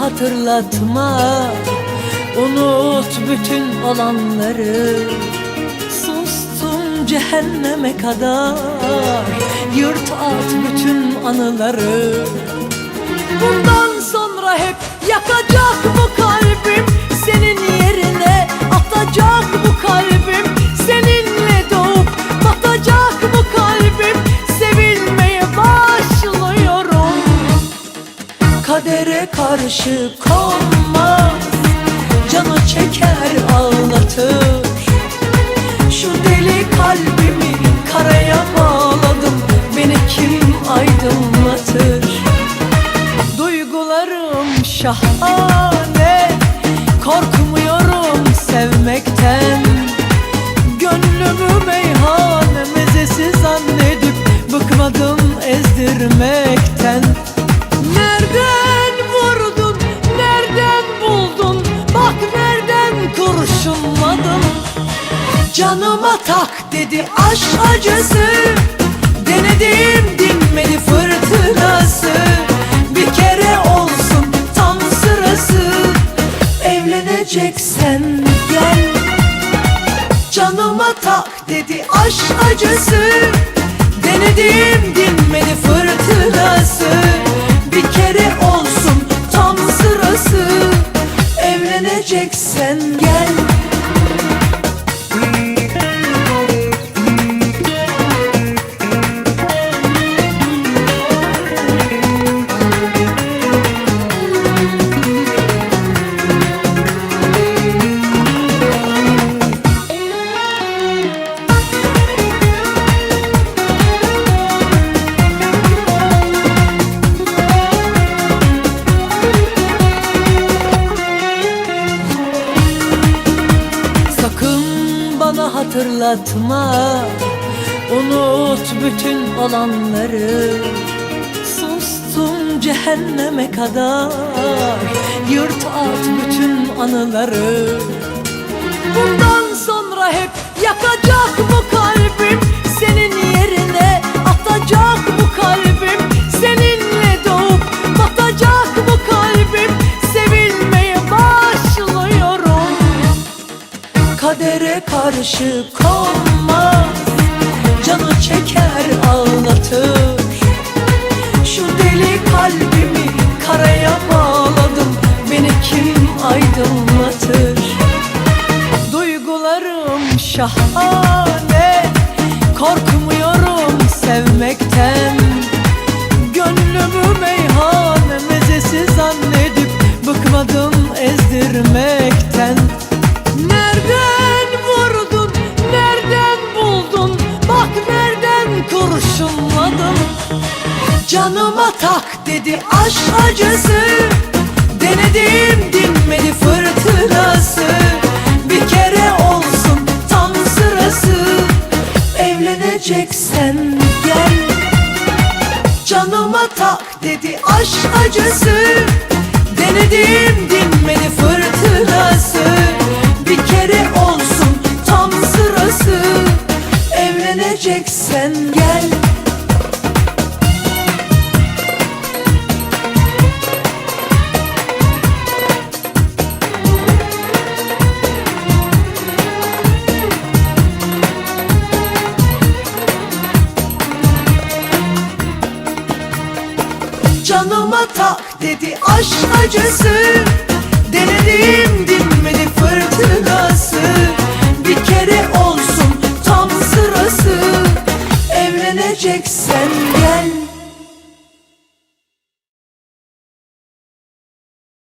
hatırlatma. Unut bütün olanları. Sustum cehenneme kadar. Yırt at bütün anıları. Bundan sonra hep yakacak bu kalbim Karşı konmaz Canı çeker ağlatır. Şu deli kalbimi karaya bağladım. Beni kim aydınlatır? Duygularım şahane. Korkmuyorum sevmekten. Gönlümü meyhane mezesi zannedip Bıkmadım ezdirmekten kurşunladın Canıma tak dedi aşk acısı. Denedim dinmedi fırtınası. Bir kere olsun tam sırası. Evleneceksen gel. Canıma tak dedi aşk acısı. Denedim dinmedi fırtınası. Bir kere olsun tam sırası. Evleneceksen gel Mm. Hatırlatma. Unut bütün olanları. Sustum cehenneme kadar. Yırt at bütün anıları. Bundan sonra hep yakacak bu Karşı konmaz. Canı çeker ağlatır Şu deli kalbimi karaya bağladım. Beni kim aydınlatır? Duygularım şahane. Korkmuyorum sevmekten. Gönlümü meyhane mezesi zannedip Bıkmadım ezdirmekten nereden kurşunladın Canıma tak dedi aşk acısı. Denedim dinmedi fırtınası. Bir kere olsun tam sırası. Evleneceksen gel. Canıma tak dedi aşk acısı. Denedim dinmedi fırtınası. Bir kere Evleneceksen gel. Canıma tak dedi aşk acısı. Denedim dinmedi fırtınası. Bir kere olsun